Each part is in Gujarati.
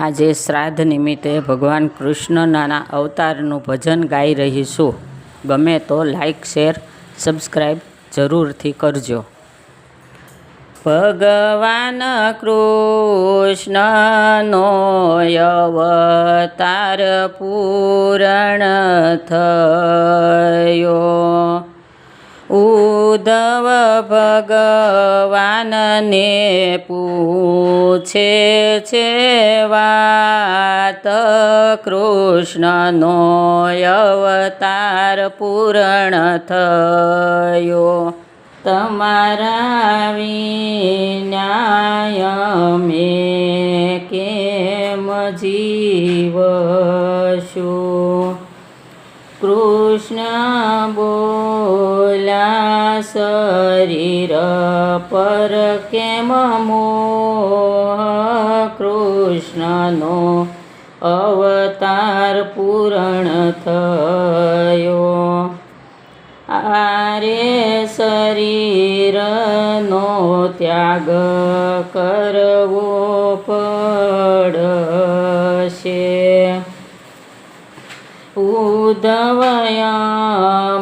આજે શ્રાદ્ધ નિમિત્તે ભગવાન કૃષ્ણના અવતારનું ભજન ગાઈ રહી છું ગમે તો લાઈક શેર સબસ્ક્રાઈબ જરૂરથી કરજો. ભગવાન કૃષ્ણનો અવતાર પૂરણ થયો. ઉદ્ધવ ભગવાનને પૂછે છે વાત કૃષ્ણનો અવતાર પૂરણ થયો. તમારા વિનાય મેં કેમ જીવશું? કૃષ્ણ બોલા, શરીર પર કેમ મોહ? કૃષ્ણનો અવતાર પૂરણ થયો. આરે શરીરનો ત્યાગ કરવો પડશે. ઉદવય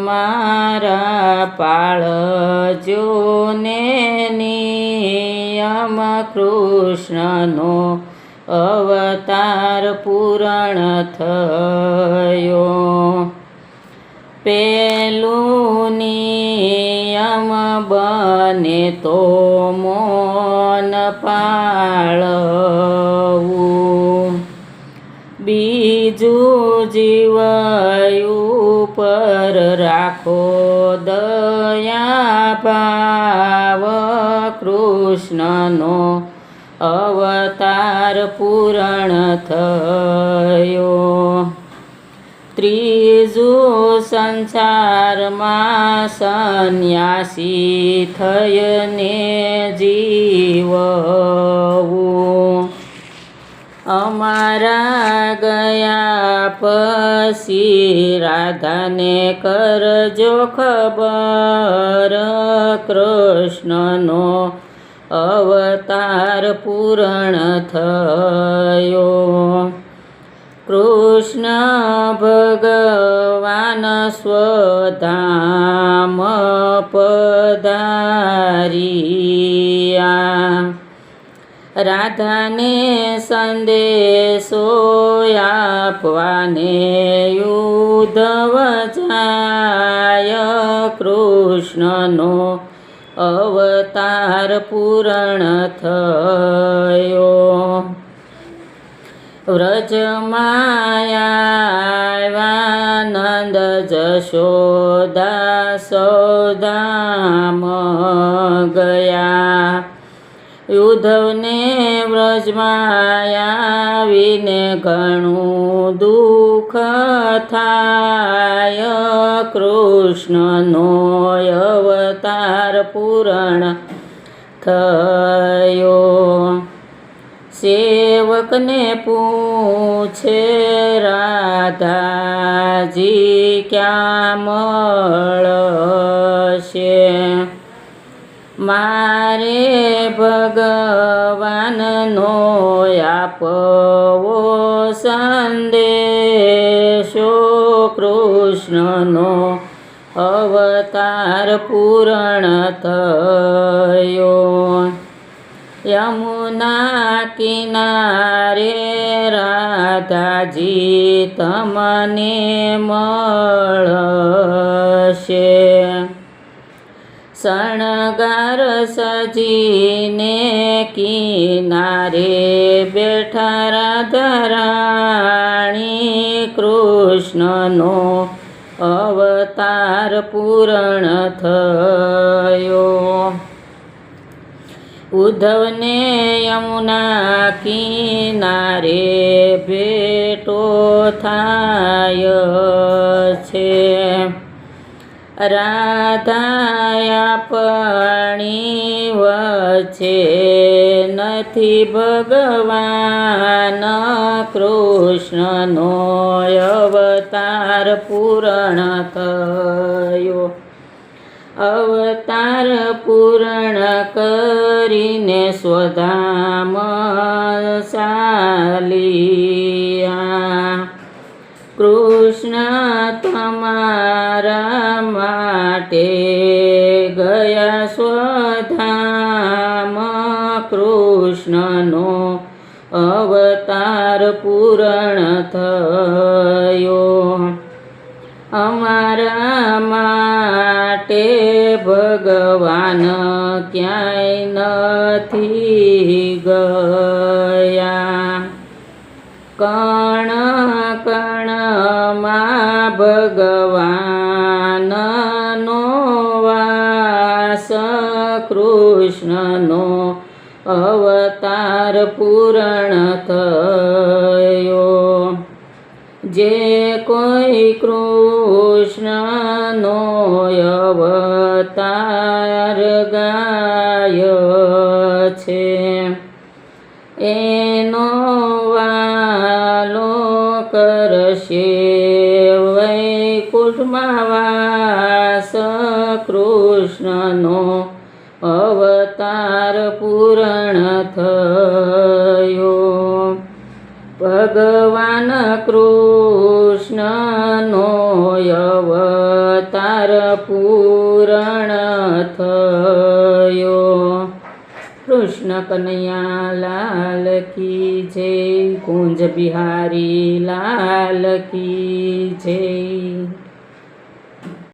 મારા પાળજો ને નિયમ કૃષ્ણનો અવતાર પૂરણ થયો. પેલું નિયમ બને તો મોન પાળવું. બીજું પર રાખો દયા પાવ કૃષ્ણનો અવતાર પૂરણ થયો. ત્રીજું સંસારમાં સંન્યાસી થયને જીવવું. અમારા ગયા પછી રાધાને કરજો ખબર કૃષ્ણનો અવતાર પૂરણ થયો. કૃષ્ણ ભગવાન સ્વધામ પધારિયા. રાધાને સંદેશો આપવાને યુદ્ધવ જાય કૃષ્ણનો અવતાર પૂરણ થયો. વ્રજમાયાનંદ જશોદા સૌદામ ગયા. યુદ્ધવને વ્રજમાં આવીને ઘણું દુઃખ થાય. કૃષ્ણનો અવતાર પૂરણ થયો. સેવકને પૂછે, રાધાજી, ક્યાં મળશે? મારે ભગવાનનો આપવો સંદેશો કૃષ્ણનો અવતાર પૂરણ થયો. યમુના કિનારે રાધાજી તમને મળશે. શણગાર સજીને કિનારે બેઠા રાધારાણી કૃષ્ણનો અવતાર પૂરણ થયો. ઉદ્ધવને યમુના કિનારે ભેટો થાય છે. રાધાયા પણી વચ્ચે નથી ભગવાન. કૃષ્ણનો અવતાર પૂરણ થયો અવતાર પૂરણ કરીને સ્વધામ સાલિયા. કૃષ્ણ તમારા સ્વધામ કૃષ્ણનો અવતાર પૂરણ થયો અમારા માટે ભગવાન ક્યાંય નથી ગયા કણ કણમાં ભગવાનનો કૃષ્ણનો અવતાર પૂરણ થયો. જે કોઈ કૃષ્ણનો અવતાર ગાય છે. એનો વાલો કરશે વૈકુંઠમાં વાસ કૃષ્ણનો અવતાર પૂરણ થયો. ભગવાન કૃષ્ણનો અવતાર પૂરણ થયો. કૃષ્ણ કનૈયા લાલ કી જય, કુંજ બિહારી લાલ કી જય.